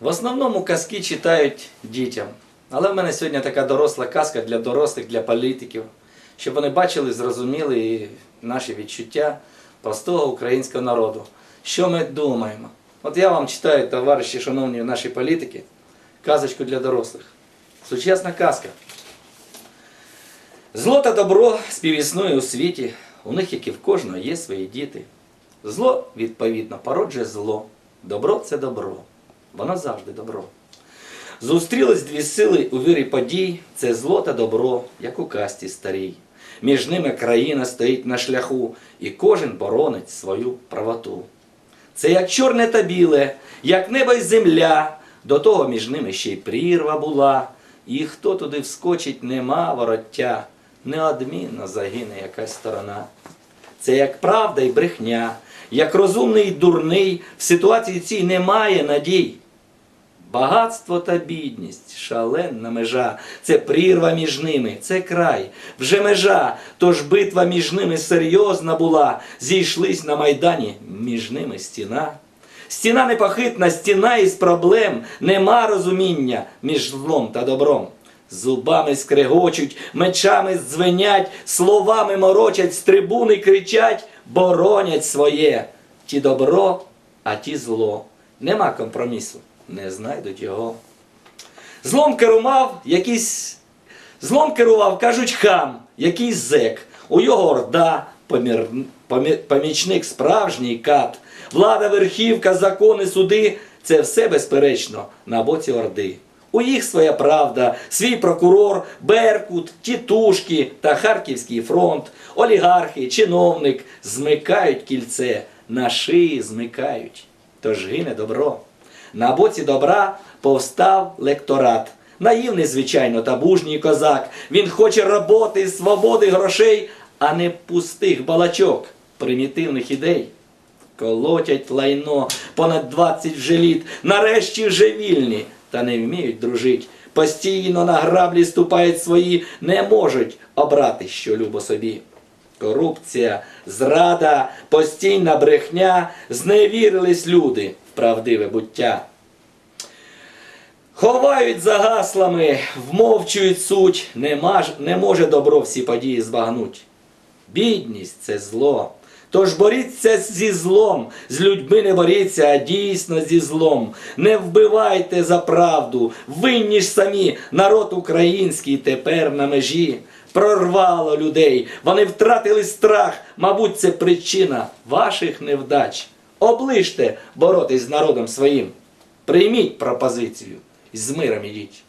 В основному казки читають дітям. Але в мене сьогодні така доросла казка для дорослих, для політиків, щоб вони бачили, зрозуміли і наші відчуття простого українського народу. Що ми думаємо? От я вам читаю, товариші, шановні наші політики, казочку для дорослих. Сучасна казка. Зло та добро співіснує у світі, у них, як і в кожного, є свої діти. Зло, відповідно, породжує зло. Добро це добро. Воно завжди добро. Зустрілись дві сили у вірі подій, це зло та добро, як у касті старій. Між ними країна стоїть на шляху, і кожен боронить свою правоту. Це як чорне та біле, як небо й земля, до того між ними ще й прірва була, і хто туди вскочить, нема вороття, неодмінно загине якась сторона. Це як правда і брехня, як розумний і дурний, в ситуації цій немає надій. Багатство та бідність, шаленна межа, це прірва між ними, це край, вже межа, тож битва між ними серйозна була, зійшлись на майдані, між ними стіна. Стіна непохитна, стіна із проблем, нема розуміння між злом та добром. Зубами скрегочуть, мечами дзвенять, словами морочать, з трибуни кричать, боронять своє. Ті добро, а ті зло. Нема компромісу, не знайдуть його. Злом керував якийсь. Злом керував, кажуть, хам, якийсь зек. У його орда, помір... помі- помічник справжній кат. Влада, верхівка, закони, суди це все безперечно на боці орди. У їх своя правда, свій прокурор, Беркут, тітушки та Харківський фронт, олігархи, чиновник змикають кільце, на шиї змикають. Тож гине добро. На боці добра повстав лекторат. Наївний, звичайно, та бужній козак. Він хоче роботи, свободи, грошей, а не пустих балачок, примітивних ідей. Колотять лайно понад 20 вже літ, нарешті вже вільні, та не вміють дружить. Постійно на граблі ступають свої, не можуть обрати, що любо собі. Корупція, зрада, постійна брехня, зневірились люди в правдиве буття. Ховають за гаслами, вмовчують суть, не, маж, не може добро всі події збагнуть. Бідність це зло. Тож боріться зі злом, з людьми не боріться, а дійсно зі злом. Не вбивайте за правду, винні ж самі, народ український тепер на межі. Прорвало людей, вони втратили страх, мабуть, це причина ваших невдач. Оближте боротись з народом своїм. Прийміть пропозицію і з миром ідіть.